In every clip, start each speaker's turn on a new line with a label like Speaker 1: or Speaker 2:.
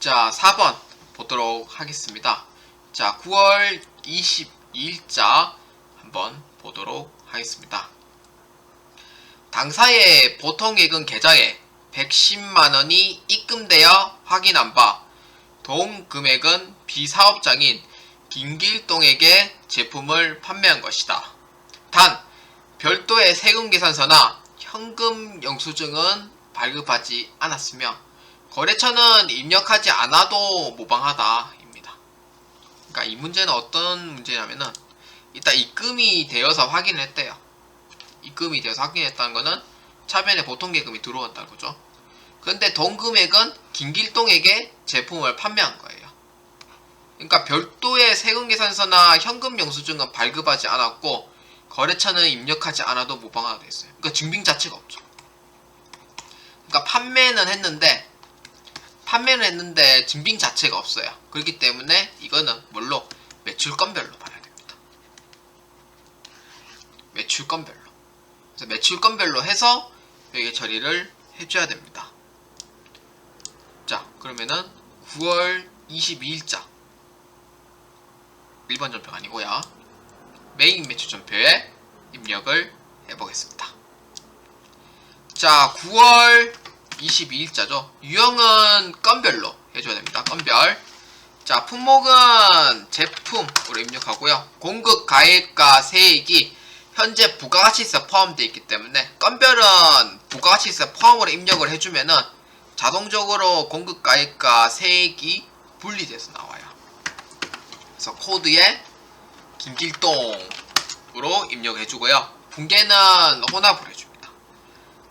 Speaker 1: 자, 4번 보도록 하겠습니다. 자, 9월 22일자 한번 보도록 하겠습니다. 당사의 보통예금 계좌에 110만원이 입금되어 확인한 바 도움 금액은 비사업장인 김길동에게 제품을 판매한 것이다. 단, 별도의 세금 계산서나 현금 영수증은 발급하지 않았으며 거래처는 입력하지 않아도 무방하다입니다. 그러니까 이 문제는 어떤 문제냐면은 일단 입금이 되어서 확인을 했대요. 입금이 되어서 확인했다는 거는 차변에 보통 계금이 들어온다는 거죠. 근데 돈 금액은 김길동에게 제품을 판매한 거예요. 그러니까 별도의 세금 계산서나 현금 영수증은 발급하지 않았고 거래처는 입력하지 않아도 무방하게 됐어요. 그러니까 증빙 자체가 없죠. 그러니까 판매는 했는데 판매를 했는데 증빙 자체가 없어요. 그렇기 때문에 이거는 뭘로 매출 건별로 봐야 됩니다. 매출 건별로. 그래서 매출 건별로 해서 여기 처리를 해줘야 됩니다. 자, 그러면은 9월 22일자 1번 전표가 아니고요. 메인 매출 전표에 입력을 해보겠습니다. 자, 9월 22일자죠. 유형은 건별로 해줘야 됩니다. 건별. 자, 품목은 제품으로 입력하고요. 공급 가액과 세액이 현재 부가가치세 포함되어 있기 때문에 건별은 부가가치세 포함으로 입력을 해주면은 자동적으로 공급 가액과 세액이 분리돼서 나와요. 그래서 코드에 김길동으로 입력해주고요. 혼합을 해줍니다.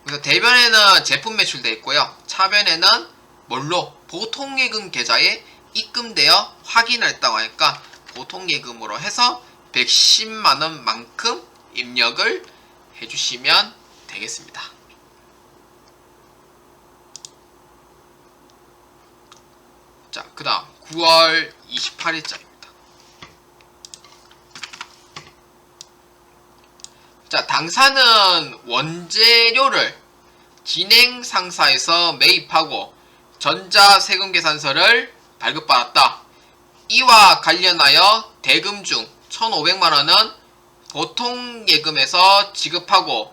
Speaker 1: 그래서 대변에는 제품 매출돼 있고요. 차변에는 뭘로 보통 예금 계좌에 입금되어 확인을 했다고 하니까 보통 예금으로 해서 110만원 만큼 입력을 해주시면 되겠습니다. 자, 그 다음 9월 28일자입니다. 자, 당사는 원재료를 진행 상사에서 매입하고 전자세금계산서를 발급받았다. 이와 관련하여 대금 중 1,500만원은 보통 예금에서 지급하고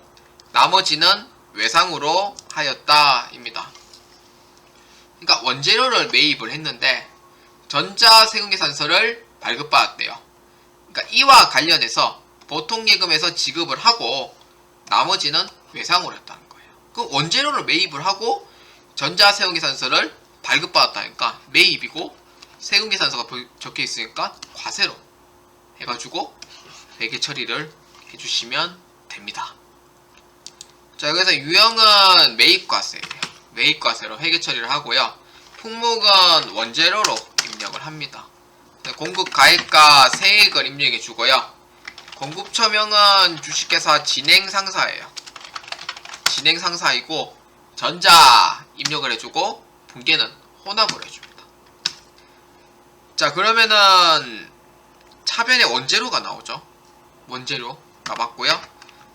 Speaker 1: 나머지는 외상으로 하였다 입니다. 그러니까 원재료를 매입을 했는데 전자세금계산서를 발급받았대요. 그러니까 이와 관련해서 보통 예금에서 지급을 하고 나머지는 외상으로 했다는 거예요. 그럼 원재료를 매입을 하고 전자세금계산서를 발급받았다니까 매입이고 세금계산서가 적혀 있으니까 과세로 해가지고 회계 처리를 해주시면 됩니다. 자 여기서 유형은 매입과세예요. 매입과세로 회계 처리를 하고요. 품목은 원재료로 입력을 합니다. 공급 가액과 세액을 입력해 주고요. 공급처명은 주식회사 진행상사예요. 진행상사이고 전자 입력을 해주고 분계는 혼합을 해줍니다. 자 그러면은 차변에 원재료가 나오죠. 원재료가 맞고요.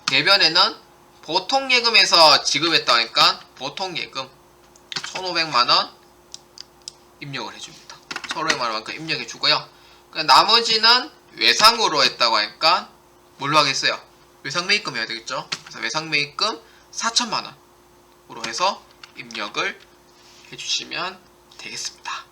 Speaker 1: 대변에는 보통 예금에서 지급했다 하니까 보통 예금 1,500만원 입력을 해줍니다. 1,500만원만큼 입력해 주고요. 나머지는 외상으로 했다고 하니까 뭘로 하겠어요? 외상 매입금 해야 되겠죠? 그래서 외상 매입금 4천만 원으로 해서 입력을 해주시면 되겠습니다.